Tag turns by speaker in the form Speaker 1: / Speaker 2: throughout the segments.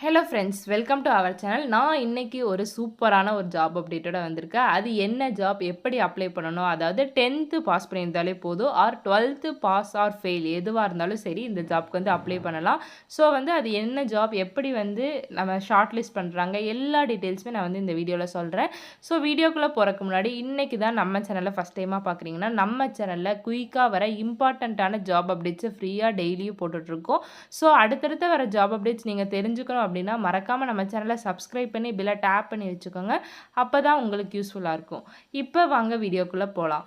Speaker 1: Hello friends welcome to our channel நான் இன்றைக்கி ஒரு சூப்பரான ஒரு ஜாப் அப்டேட்டோட வந்திருக்கேன். அது என்ன ஜாப் எப்படி அப்ளை பண்ணணும்? அதாவது டென்த்து பாஸ் பண்ணியிருந்தாலே போதும் or twelfth pass or fail எதுவாக இருந்தாலும் சரி இந்த ஜாப்க்கு வந்து அப்ளை பண்ணலாம். ஸோ வந்து அது என்ன ஜாப் எப்படி வந்து நம்ம ஷார்ட் லிஸ்ட் பண்ணுறாங்க எல்லா டீட்டெயில்ஸுமே நான் வந்து இந்த வீடியோவில் சொல்கிறேன் ஸோ வீடியோக்குள்ளே போகிறக்கு முன்னாடி இன்றைக்கி தான் நம்ம சேனலை ஃபஸ்ட் டைமாக பார்க்குறீங்கன்னா நம்ம சேனலில் குயிக்காக வர இம்பார்ட்டண்ட்டான ஜாப் அப்டேட்ஸை ஃப்ரீயாக டெய்லியும் போட்டுட்ருக்கோம் ஸோ அடுத்தடுத்து வர ஜாப் அப்டேட்ஸ் நீங்கள் தெரிஞ்சுக்கணும் அப்படின்னா மறக்காமல் நம்ம சேனலை சப்ஸ்கிரைப் பண்ணி பில்லை டேப் பண்ணி வச்சுக்கோங்க. அப்போ தான் உங்களுக்கு யூஸ்ஃபுல்லாக இருக்கும். இப்போ வாங்க வீடியோக்குள்ளே போகலாம்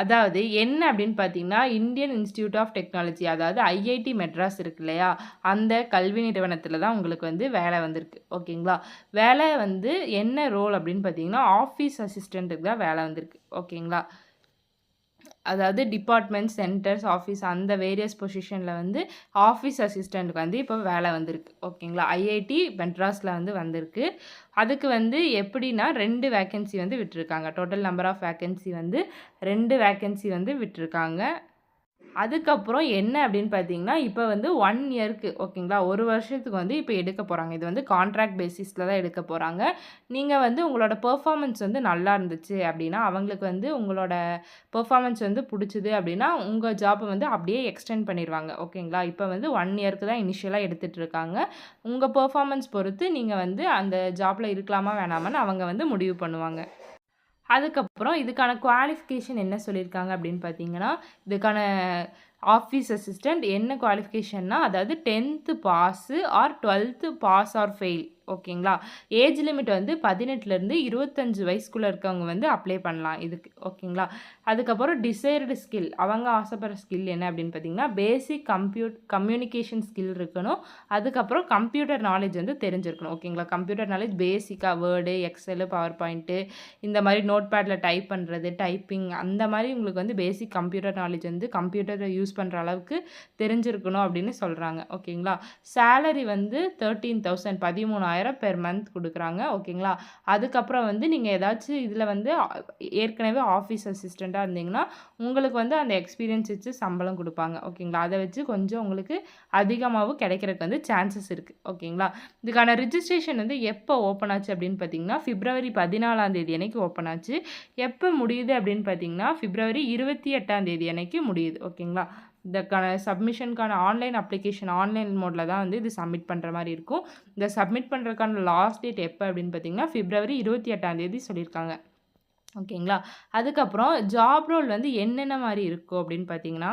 Speaker 1: அதாவது என்ன அப்படின்னு பார்த்தீங்கன்னா இந்தியன் இன்ஸ்டியூட் ஆஃப் டெக்னாலஜி அதாவது ஐஐடி மெட்ராஸ் இருக்கு இல்லையா? அந்த கல்வி நிறுவனத்தில் தான் உங்களுக்கு வந்து வேலை வந்திருக்கு. ஓகேங்களா? வேலை வந்து என்ன ரோல் அப்படின்னு பார்த்தீங்கன்னா ஆஃபீஸ் அசிஸ்டண்ட்டுக்கு தான் வேலை வந்திருக்கு. ஓகேங்களா? அதாவது டிபார்ட்மெண்ட் சென்டர்ஸ் ஆஃபீஸ் அந்த வேரியஸ் பொசிஷனில் வந்து ஆஃபீஸ் அசிஸ்டண்ட்டுக்கு வந்து இப்போ வேலை வந்திருக்கு. ஓகேங்களா ஐஐடி மெட்ராஸில் வந்து வந்திருக்கு. அதுக்கு வந்து எப்படின்னா ரெண்டு வேக்கன்சி வந்து விட்டுருக்காங்க. டோட்டல் நம்பர் ஆஃப் வேக்கன்சி வந்து ரெண்டு வேக்கன்சி வந்து விட்டுருக்காங்க. அதுக்கப்புறம் என்ன அப்படின்னு பார்த்தீங்கன்னா இப்போ வந்து ஒன் இயருக்கு ஓகேங்களா ஒரு வருஷத்துக்கு வந்து இப்போ எடுக்க போகிறாங்க இது வந்து கான்ட்ராக்ட் பேசிஸில் தான் எடுக்க போகிறாங்க நீங்கள் வந்து உங்களோட பெர்ஃபார்மன்ஸ் வந்து நல்லா இருந்துச்சு அப்படின்னா அவங்களுக்கு வந்து உங்களோட பெர்ஃபார்மன்ஸ் வந்து பிடிச்சிது அப்படின்னா உங்கள் ஜாப்பை வந்து அப்படியே எக்ஸ்டெண்ட் பண்ணிடுவாங்க. ஓகேங்களா இப்போ வந்து ஒன் இயருக்கு தான் இனிஷியலாக எடுத்துகிட்டு இருக்காங்க. உங்கள் பெர்ஃபார்மன்ஸ் பொறுத்து நீங்கள் வந்து அந்த ஜாப்பில் இருக்கலாமா வேணாமான்னு அவங்க வந்து முடிவு பண்ணுவாங்க. அதுக்கப்புறம் இதுக்கான குவாலிஃபிகேஷன் என்ன சொல்லியிருக்காங்க அப்படின்னு பார்த்தீங்கன்னா இதுக்கான ஆஃபீஸ் அசிஸ்டண்ட் என்ன குவாலிஃபிகேஷன்னா அதாவது tenth pass or twelfth pass or fail ஓகேங்களா ஏஜ் லிமிட் வந்து பதினெட்டுலேருந்து இருபத்தஞ்சு வயசுக்குள்ளே இருக்கவங்க வந்து அப்ளை பண்ணலாம். இதுக்கு ஓகேங்களா அதுக்கப்புறம் டிசைர்டு ஸ்கில் அவங்க ஆசைப்படுற ஸ்கில் என்ன அப்படின்னு பார்த்தீங்கன்னா பேசிக் கம்ப்யூட் கம்யூனிகேஷன் ஸ்கில் இருக்கணும். அதுக்கப்புறம் கம்ப்யூட்டர் நாலேஜ் வந்து தெரிஞ்சிருக்கணும் ஓகேங்களா கம்ப்யூட்டர் நாலேஜ் பேசிக்காக வேர்டு எக்ஸலு பவர் பாயிண்ட்டு இந்த மாதிரி நோட் பேடில் டைப் பண்ணுறது டைப்பிங் அந்த மாதிரி உங்களுக்கு வந்து பேசிக் கம்ப்யூட்டர் நாலேஜ் வந்து கம்ப்யூட்டரை யூஸ் பண்ணுற அளவுக்கு தெரிஞ்சிருக்கணும் அப்படின்னு சொல்கிறாங்க ஓகேங்களா? சேலரி வந்து தேர்ட்டீன் தௌசண்ட் பதிமூணாயிரம் பெர் மந்த் கொடுக்குறாங்க. ஓகேங்களா? அதுக்கப்புறம் வந்து நீங்கள் ஏதாச்சும் இதில் வந்து ஏற்கனவே ஆஃபீஸ் அசிஸ்டண்ட்டாக இருந்தீங்கன்னா உங்களுக்கு வந்து அந்த எக்ஸ்பீரியன்ஸ் வச்சு சம்பளம் கொடுப்பாங்க. ஓகேங்களா? அதை வச்சு கொஞ்சம் உங்களுக்கு அதிகமாகவும் கிடைக்கிறதுக்கு வந்து சான்சஸ் இருக்குது ஓகேங்களா? இதுக்கான ரிஜிஸ்ட்ரேஷன் வந்து எப்போ ஓப்பன் ஆச்சு அப்படின்னு பார்த்தீங்கன்னா பிப்ரவரி பதினாலாம் தேதி அன்னைக்கு ஓப்பன் ஆச்சு. எப்போ முடியுது அப்படின்னு பார்த்தீங்கன்னா பிப்ரவரி இருபத்தி எட்டாம் தேதி அன்னைக்கு முடியுது. ஓகேங்களா? இதற்கான சப்மிஷனுக்கான ஆன்லைன் அப்ளிகேஷன் ஆன்லைன் மோடில் தான் வந்து இது சப்மிட் பண்ணுற மாதிரி இருக்கும். இந்த சப்மிட் பண்ணுறதுக்கான லாஸ்ட் டேட் எப்போ அப்படின்னு பார்த்தீங்கன்னா ஃபிப்ரவரி இருபத்தி எட்டாம் தேதி சொல்லியிருக்காங்க. ஓகேங்களா அதுக்கப்புறம் ஜாப் ரோல் வந்து என்னென்ன மாதிரி இருக்கும் அப்படின்னு பார்த்தீங்கன்னா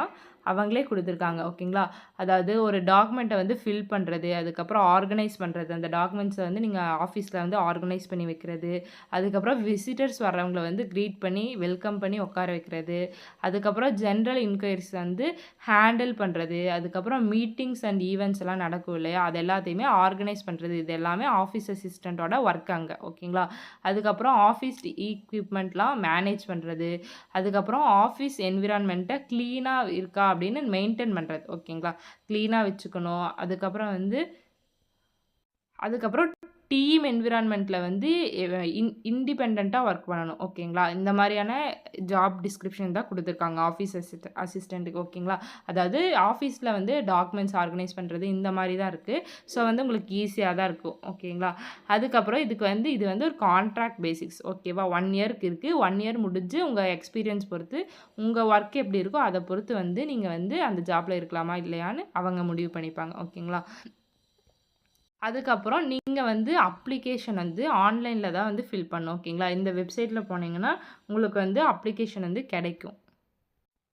Speaker 1: அவங்களே கொடுத்துருக்காங்க ஓகேங்களா? அதாவது ஒரு டாக்குமெண்ட்டை வந்து ஃபில் பண்ணுறது அதுக்கப்புறம் ஆர்கனைஸ் பண்ணுறது அந்த டாக்குமெண்ட்ஸை வந்து நீங்கள் ஆஃபீஸில் வந்து ஆர்கனைஸ் பண்ணி வைக்கிறது அதுக்கப்புறம் விசிட்டர்ஸ் வர்றவங்களை வந்து க்ரீட் பண்ணி வெல்கம் பண்ணி உட்கார வைக்கிறது அதுக்கப்புறம் ஜென்ரல் இன்கொயரிஸ் வந்து ஹேண்டில் பண்ணுறது அதுக்கப்புறம் மீட்டிங்ஸ் அண்ட் ஈவெண்ட்ஸ் எல்லாம் நடக்கும் இல்லையா? அது எல்லாத்தையுமே ஆர்கனைஸ் பண்ணுறது இது எல்லாமே ஆஃபீஸ் அசிஸ்டண்ட்டோட ஒர்க் அங்கே ஓகேங்களா? அதுக்கப்புறம் ஆஃபீஸ் ஈக்விப்மெண்ட்லாம் மேனேஜ் பண்ணுறது அதுக்கப்புறம் ஆஃபீஸ் என்விரான்மெண்ட்டை க்ளீனாக இருக்கா அப்படின்னு மெயின்டைன் பண்ணுறது ஓகேங்களா க்ளீனாக வச்சுக்கணும். அதுக்கப்புறம் வந்து அதுக்கப்புறம் டீம் என்விரான்மெண்ட்டில் வந்து இன் இண்டிபெண்ட்டாக ஒர்க் பண்ணணும். ஓகேங்களா? இந்த மாதிரியான ஜாப் டிஸ்கிரிப்ஷன் தான் கொடுத்துருக்காங்க. ஆஃபீஸ் அசிஸ்ட் அசிஸ்டண்ட்டுக்கு ஓகேங்களா? அதாவது ஆஃபீஸில் வந்து டாக்குமெண்ட்ஸ் ஆர்கனைஸ் பண்ணுறது இந்த மாதிரி தான் இருக்குது ஸோ வந்து உங்களுக்கு ஈஸியாக தான் இருக்கும். ஓகேங்களா? அதுக்கப்புறம் இதுக்கு வந்து இது வந்து ஒரு கான்ட்ராக்ட் பேசிக்ஸ் ஓகேவா? ஒன் இயர்க்கு இருக்குது ஒன் இயர் முடிஞ்சு உங்கள் எக்ஸ்பீரியன்ஸ் பொறுத்து உங்கள் ஒர்க் எப்படி இருக்கோ அதை பொறுத்து வந்து நீங்கள் வந்து அந்த ஜாப்பில் இருக்கலாமா இல்லையான்னு அவங்க முடிவு பண்ணிப்பாங்க. ஓகேங்களா? அதுக்கப்புறம் நீங்கள் வந்து அப்ளிகேஷன் வந்து ஆன்லைனில் தான் வந்து ஃபில் பண்ணும் ஓகேங்களா? இந்த வெப்சைட்டில் போனீங்கன்னா உங்களுக்கு வந்து அப்ளிகேஷன் வந்து கிடைக்கும்.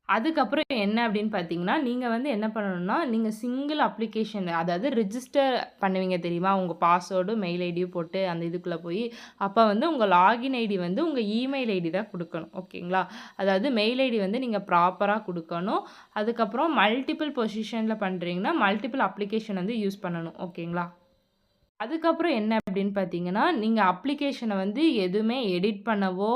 Speaker 1: அதுக்கப்புறம் என்ன அப்படின்னு பார்த்தீங்கன்னா நீங்கள் வந்து என்ன பண்ணணும்னா நீங்கள் சிங்கிள் அப்ளிகேஷன் அதாவது ரிஜிஸ்டர் பண்ணுவீங்க தெரியுமா? உங்கள் பாஸ்வேர்டு மெயில் ஐடியும் போட்டு அந்த இதுக்குள்ளே போய் அப்போ வந்து உங்கள் லாகின் ஐடி வந்து உங்கள் இமெயில் ஐடி தான் கொடுக்கணும் ஓகேங்களா? அதாவது மெயில் ஐடி வந்து நீங்கள் ப்ராப்பராக கொடுக்கணும். அதுக்கப்புறம் மல்டிபிள் பொசிஷனில் பண்ணுறீங்கன்னா மல்டிபிள் அப்ளிகேஷன் வந்து யூஸ் பண்ணணும் ஓகேங்களா? அதுக்கப்புறம் என்ன அப்படின்னு பார்த்தீங்கன்னா நீங்கள் அப்ளிகேஷனை வந்து எதுவுமே எடிட் பண்ணவோ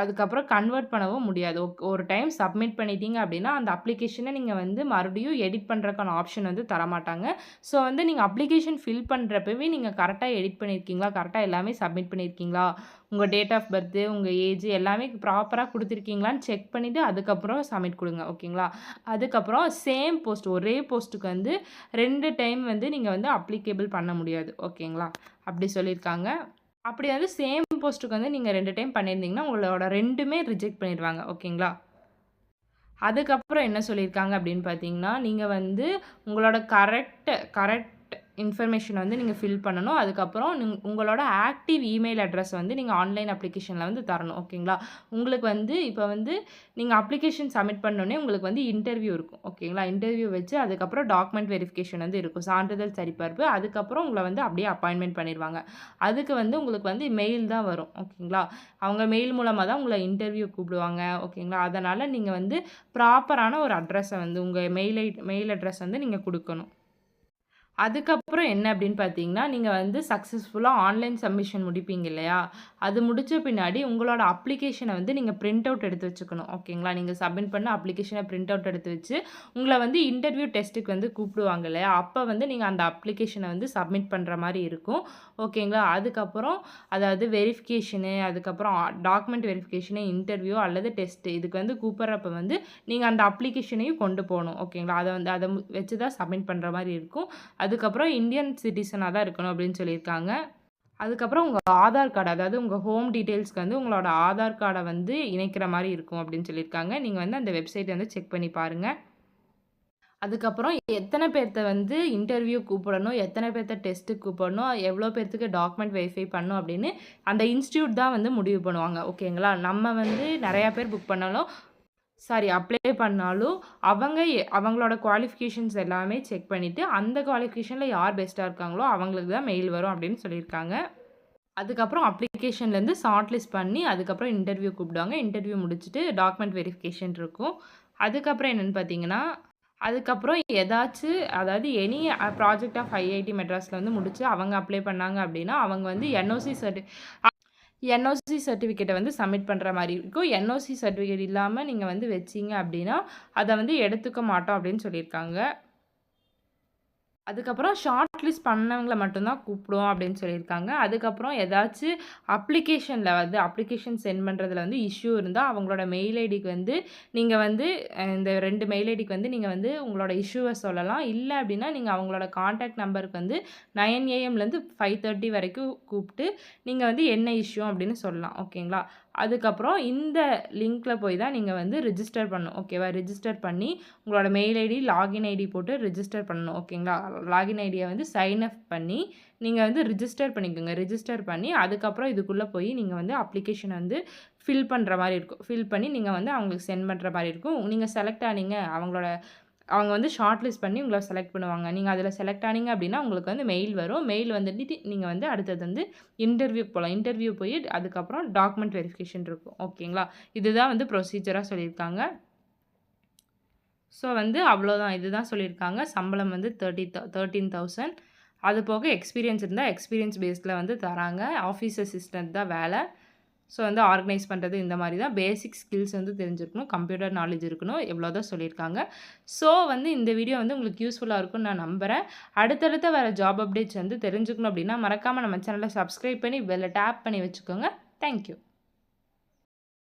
Speaker 1: அதுக்கப்புறம் கன்வெர்ட் பண்ணவும் முடியாது. ஒக் ஒரு டைம் சப்மிட் பண்ணிட்டீங்க அப்படின்னா, அந்த அப்ளிகேஷனை நீங்கள் வந்து மறுபடியும் எடிட் பண்ணுறக்கான ஆப்ஷன் வந்து தரமாட்டாங்க. ஸோ வந்து நீங்கள் அப்ளிகேஷன் ஃபில் பண்ணுறப்பவே நீங்கள் கரெக்டாக எடிட் பண்ணியிருக்கீங்களா? கரெக்டாக எல்லாமே சப்மிட் பண்ணியிருக்கீங்களா? உங்கள் டேட் ஆஃப் பர்த்து உங்கள் ஏஜ் எல்லாமே ப்ராப்பராக கொடுத்துருக்கீங்களான்னு செக் பண்ணிவிட்டு அதுக்கப்புறம் சப்மிட் கொடுங்க ஓகேங்களா? அதுக்கப்புறம் சேம் போஸ்ட் ஒரே போஸ்ட்டுக்கு வந்து ரெண்டு டைம் வந்து நீங்கள் வந்து அப்ளிகேபிள் பண்ண முடியாது. ஓகேங்களா? அப்படி சொல்லியிருக்காங்க. அப்படி வந்து சேம் போஸ்ட்டுக்கு வந்து நீங்கள் ரெண்டு டைம் பண்ணியிருந்தீங்கன்னா, உங்களோட ரெண்டுமே ரிஜெக்ட் பண்ணிடுவாங்க ஓகேங்களா? அதுக்கப்புறம் என்ன சொல்லியிருக்காங்க அப்படின்னு பார்த்தீங்கன்னா, நீங்கள் வந்து உங்களோட கரெக்ட் கரெக்ட் இன்ஃபர்மேஷன் வந்து நீங்கள் ஃபில் பண்ணணும். அதுக்கப்புறம் உங்களோட ஆக்டிவ் இமெயில் அட்ரஸ் வந்து நீங்கள் ஆன்லைன் அப்ளிகேஷனில் வந்து தரணும். ஓகேங்களா? உங்களுக்கு வந்து இப்போ வந்து நீங்கள் அப்ளிகேஷன் சப்மிட் பண்ணோடனே உங்களுக்கு வந்து இன்டர்வியூ இருக்கும். ஓகேங்களா? இன்டர்வியூ வச்சு அதுக்கப்புறம் டாக்குமெண்ட் வெரிஃபிகேஷன் வந்து இருக்கும். சான்றிதழ் சரிபார்ப்பு. அதுக்கப்புறம் உங்களை வந்து அப்படியே அப்பாயின்மெண்ட் பண்ணிடுவாங்க அதுக்கு வந்து உங்களுக்கு வந்து மெயில் தான் வரும். ஓகேங்களா? அவங்க மெயில் மூலமாக தான் உங்களை இன்டர்வியூ கூப்பிடுவாங்க. ஓகேங்களா? அதனால் நீங்கள் வந்து ப்ராப்பரான ஒரு அட்ரஸை வந்து உங்கள் மெயில் மெயில் அட்ரஸ் வந்து நீங்கள் கொடுக்கணும் அதுக்கப்புறம் என்ன அப்படின்னு பார்த்தீங்கன்னா, நீங்கள் வந்து சக்ஸஸ்ஃபுல்லாக ஆன்லைன் சப்மிஷன் முடிப்பீங்க இல்லையா? அது முடித்த பின்னாடி உங்களோட அப்ளிகேஷனை வந்து நீங்கள் பிரிண்ட் அவுட் எடுத்து வச்சுக்கணும். ஓகேங்களா? நீங்கள் சப்மிட் பண்ண அப்ளிகேஷனை பிரிண்ட் அவுட் எடுத்து வச்சு, உங்களை வந்து இன்டர்வியூ டெஸ்ட்டுக்கு வந்து கூப்பிடுவாங்க இல்லையா? அப்போ வந்து நீங்கள் அந்த அப்ளிகேஷனை வந்து சப்மிட் பண்ணுற மாதிரி இருக்கும். ஓகேங்களா? அதுக்கப்புறம் அதாவது வெரிஃபிகேஷனு, அதுக்கப்புறம் டாக்குமெண்ட் வெரிஃபிகேஷனு, இன்டர்வியூ அல்லது டெஸ்ட்டு இதுக்கு வந்து கூப்பிட்றப்ப வந்து நீங்கள் அந்த அப்ளிகேஷனையும் கொண்டு போகணும் ஓகேங்களா? அதை வந்து அதை வச்சு தான் சப்மிட் பண்ணுற மாதிரி இருக்கும். அதுக்கப்புறம் இந்தியன் சிட்டிசனாக தான் இருக்கணும் அப்படின்னு சொல்லியிருக்காங்க. அதுக்கப்புறம் உங்கள் ஆதார் கார்டு அதாவது உங்கள் ஹோம் டீட்டெயில்ஸ்க்கு வந்து உங்களோட ஆதார் கார்டை வந்து இணைக்கிற மாதிரி இருக்கும் அப்படின்னு சொல்லியிருக்காங்க. நீங்கள் வந்து அந்த வெப்சைட் வந்து செக் பண்ணி பாருங்கள் அதுக்கப்புறம் எத்தனை பேர்த்த வந்து இன்டர்வியூ கூப்பிடணும், எத்தனை பேர்த்த டெஸ்ட்டுக்கு கூப்பிடணும், எவ்வளோ பேர்த்துக்கு டாக்குமெண்ட் வெரிஃபை பண்ணணும் அப்படின்னு அந்த இன்ஸ்டியூட் தான் வந்து முடிவு பண்ணுவாங்க. ஓகேங்களா? நம்ம வந்து நிறையா பேர் புக் பண்ணாலும் சாரி அப்ளை பண்ணாலும் அவங்க அவங்களோட குவாலிஃபிகேஷன்ஸ் எல்லாமே செக் பண்ணிவிட்டு அந்த குவாலிஃபிகேஷனில் யார் பெஸ்ட்டாக இருக்காங்களோ அவங்களுக்கு தான் மெயில் வரும் அப்படின்னு சொல்லியிருக்காங்க. அதுக்கப்புறம் அப்ளிகேஷன்லேருந்து ஷார்ட் லிஸ்ட் பண்ணி, அதுக்கப்புறம் இன்டர்வியூ கூப்பிடுவாங்க. இன்டர்வியூ முடிச்சுட்டு டாக்குமெண்ட் வெரிஃபிகேஷன் இருக்கும். அதுக்கப்புறம் என்னன்னு பார்த்தீங்கன்னா, அதுக்கப்புறம் ஏதாச்சும் அதாவது எனி ப்ராஜெக்ட் ஆஃப் ஐஐடி மெட்ராஸில் வந்து முடிச்சு அவங்க அப்ளை பண்ணாங்க அப்படின்னா, அவங்க வந்து என்ஓசி சர்டி என்ஓசி சர்டிஃபிகேட்டை வந்து சப்மிட் பண்ணுற மாதிரி இருக்கும். என்ஓசி சர்டிஃபிகேட் இல்லாமல் நீங்கள் வந்து வச்சீங்க அப்படின்னா, அதை வந்து எடுத்துக்க மாட்டோம் அப்படின்னு சொல்லியிருக்காங்க. அதுக்கப்புறம் ஷார்ட் லிஸ்ட் பண்ணவங்களை மட்டும்தான் கூப்பிடுவோம் அப்படின்னு சொல்லியிருக்காங்க. அதுக்கப்புறம் ஏதாச்சும் அப்ளிகேஷனில் வந்து அப்ளிகேஷன் சென்ட் பண்ணுறதுல வந்து இஷ்யூ இருந்தால் அவங்களோட மெயில் ஐடிக்கு வந்து நீங்கள் வந்து இந்த ரெண்டு மெயில் ஐடிக்கு வந்து நீங்கள் வந்து உங்களோட இஷ்யூவை சொல்லலாம். இல்லை அப்படின்னா, நீங்கள் அவங்களோட கான்டாக்ட் நம்பருக்கு வந்து நைன் ஏஎம்லேருந்து 5:30 வரைக்கும் கூப்பிட்டு, நீங்கள் வந்து என்ன இஷ்யூ அப்படின்னு சொல்லலாம். ஓகேங்களா? அதுக்கப்புறம் இந்த லிங்க்கில் போய் தான் நீங்கள் வந்து ரிஜிஸ்டர் பண்ணணும். ஓகேவா? ரிஜிஸ்டர் பண்ணி உங்களோட மெயில் ஐடி, லாகின் ஐடி போட்டு ரிஜிஸ்டர் பண்ணணும். ஓகேங்களா? லாகின் ஐடியை வந்து சைன் அப் பண்ணி, நீங்கள் வந்து ரிஜிஸ்டர் பண்ணிக்கோங்க. ரிஜிஸ்டர் பண்ணி அதுக்கப்புறம் இதுக்குள்ளே போய் நீங்கள் வந்து அப்ளிகேஷன் வந்து ஃபில் பண்ணுற மாதிரி இருக்கும். ஃபில் பண்ணி நீங்கள் வந்து அவங்களுக்கு சென்ட் பண்ணுற மாதிரி இருக்கும். நீங்கள் செலக்ட் ஆனீங்க அவங்களோட அவங்க வந்து ஷார்ட் லிஸ்ட் பண்ணி உங்களை செலக்ட் பண்ணுவாங்க. நீங்கள் அதில் செலக்ட் ஆனீங்க அப்படின்னா, உங்களுக்கு வந்து மெயில் வரும். மெயில் வந்துட்டு நீங்கள் வந்து அடுத்தது வந்து இன்டர்வியூக்கு போகலாம் இன்டர்வியூ போய் அதுக்கப்புறம் டாக்குமெண்ட் வெரிஃபிகேஷன் இருக்கும். ஓகேங்களா? இதுதான் வந்து ப்ரொசீஜராக சொல்லியிருக்காங்க. ஸோ வந்து அவ்வளோதான். இதுதான் சொல்லியிருக்காங்க. சம்பளம் வந்து தேர்ட்டி தேர்ட்டீன் தௌசண்ட் அது போக எக்ஸ்பீரியன்ஸ் இருந்தால் எக்ஸ்பீரியன்ஸ் பேஸில் வந்து தராங்க. ஆஃபீஸ் அசிஸ்டன்ட் தான் வேலை ஸோ வந்து ஆர்கனைஸ் பண்ணுறது இந்த மாதிரி தான். பேசிக் ஸ்கில்ஸ் வந்து தெரிஞ்சிருக்கணும். கம்ப்யூட்டர் நாலேஜ் இருக்கணும். எவ்வளோ தான் சொல்லியிருக்காங்க. ஸோ வந்து இந்த வீடியோ வந்து உங்களுக்கு யூஸ்ஃபுல்லாக இருக்கும்னு நான் நம்புறேன். அடுத்தடுத்த வர ஜாப் அப்டேட்ஸ் வந்து தெரிஞ்சுக்கணும் அப்படின்னா, மறக்காமல் நம்ம சேனலை சப்ஸ்கிரைப் பண்ணி வெளில டேப் பண்ணி வச்சுக்கோங்க. Thank you.